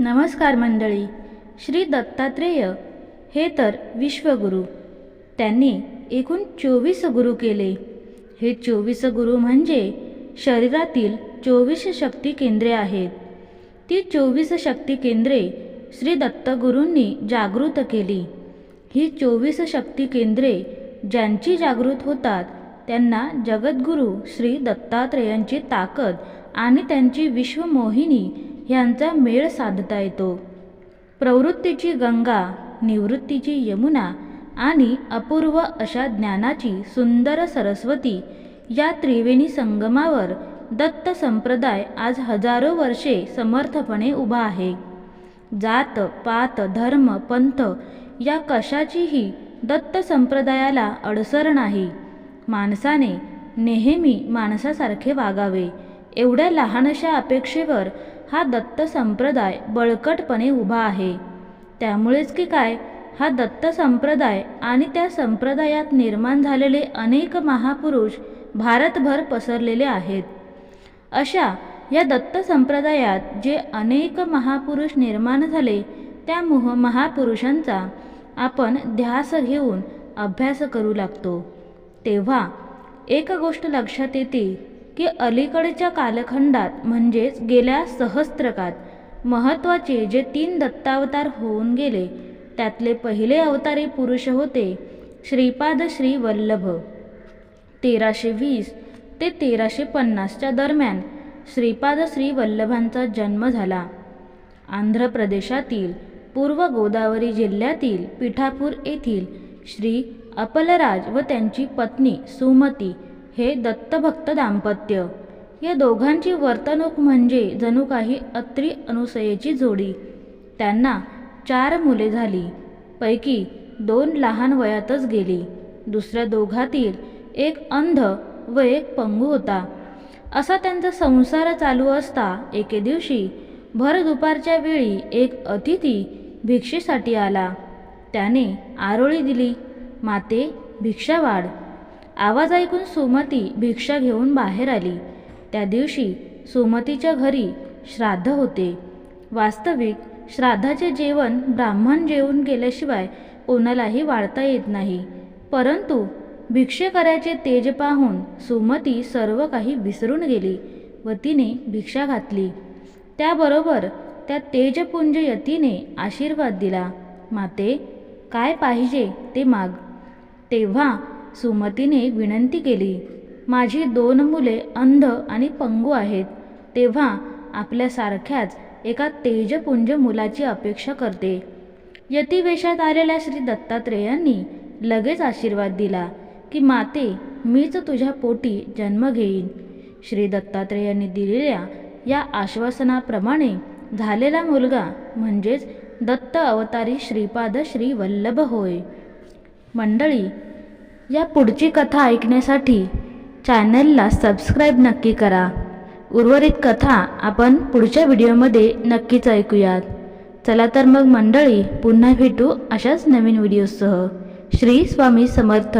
नमस्कार मंडळी श्री दत्तात्रेय हे तर विश्वगुरू. त्यांनी एकूण चोवीस गुरु केले. हे चोवीस गुरु म्हणजे शरीरातील चोवीस शक्ती केंद्रे आहेत. ती चोवीस शक्ती केंद्रे श्री दत्तगुरूंनी जागृत केली. ही चोवीस शक्ती केंद्रे ज्यांची जागृत होतात त्यांना जगद्गुरू श्री दत्तात्रेयांची ताकद आणि त्यांची विश्वमोहिनी ह्यांचा मेळ साधता येतो. प्रवृत्तीची गंगा निवृत्तीची यमुना आणि अपूर्व अशा ज्ञानाची सुंदर सरस्वती या त्रिवेणी संगमावर दत्त संप्रदाय आज हजारो वर्षे समर्थपणे उभा आहे. जात पात धर्म पंथ या कशाचीही दत्त संप्रदायाला अडसर नाही. माणसाने नेहमी माणसासारखे वागावे. एवढ्या लहानशा अपेक्षेवर हा दत्त संप्रदाय बळकटपणे उभा आहे. त्यामुळेच की काय हा दत्त संप्रदाय आणि त्या संप्रदायात निर्माण झालेले अनेक महापुरुष भारतभर पसरलेले आहेत. अशा या दत्त संप्रदायात जे अनेक महापुरुष निर्माण झाले त्या मुह महापुरुषांचा आपण ध्यास घेऊन अभ्यास करू लागतो. तेव्हा एक गोष्ट लक्षात येते की अलीकडच्या कालखंडात म्हणजेच गेल्या सहस्त्रकात महत्त्वाचे जे तीन दत्तावतार होऊन गेले त्यातले पहिले अवतारी पुरुष होते श्रीपाद श्री वल्लभ. तेराशे वीस ते तेराशे पन्नासच्या दरम्यान श्रीपाद श्री वल्लभांचा जन्म झाला. आंध्र प्रदेशातील पूर्व गोदावरी जिल्ह्यातील पिठापूर येथील श्री अपलराज व त्यांची पत्नी सुमती हे दत्तभक्त दाम्पत्य. या दोघांची वर्तणूक म्हणजे जणू काही अत्री अनुसयेची जोडी. त्यांना चार मुले झाली. पैकी दोन लहान वयातच गेली. दुसऱ्या दोघातील एक अंध व एक पंगू होता. असा त्यांचा संसार चालू असता एके दिवशी भर दुपारच्या वेळी एक अतिथी भिक्षेसाठी आला. त्याने आरोळी दिली माते भिक्षा वाढ. आवाज ऐकून सुमती भिक्षा घेऊन बाहेर आली. त्या दिवशी सुमतीच्या घरी श्राद्ध होते. वास्तविक श्राद्धाचे जेवण ब्राह्मण जेवून गेल्याशिवाय कोणालाही वाढता येत नाही. परंतु भिक्षेकऱ्याचे तेज पाहून सुमती सर्व काही विसरून गेली व तिने भिक्षा घातली. त्याबरोबर त्या तेजपुंज यतीने आशीर्वाद दिला. माते काय पाहिजे ते माग. तेव्हा सुमतीने विनंती केली माझी दोन मुले अंध आणि पंगू आहेत तेव्हा आपल्यासारख्याच एका तेजपुंज मुलाची अपेक्षा करते. यतिवेशात आलेल्या श्री दत्तात्रेयांनी लगेच आशीर्वाद दिला की माते मीच तुझ्या पोटी जन्म घेईन. श्री दत्तात्रेयांनी दिलेल्या या आश्वासनाप्रमाणे झालेला मुलगा म्हणजेच दत्त अवतारी श्रीपाद श्री वल्लभ होय. मंडळी या पुढची कथा ऐकण्यासाठी चॅनलला सबस्क्राईब नक्की करा. उर्वरित कथा आपण पुढच्या व्हिडिओमध्ये नक्कीच ऐकूयात. चला तर मग मंडळी पुन्हा भेटू अशाच नवीन व्हिडिओसह श्री स्वामी समर्थ.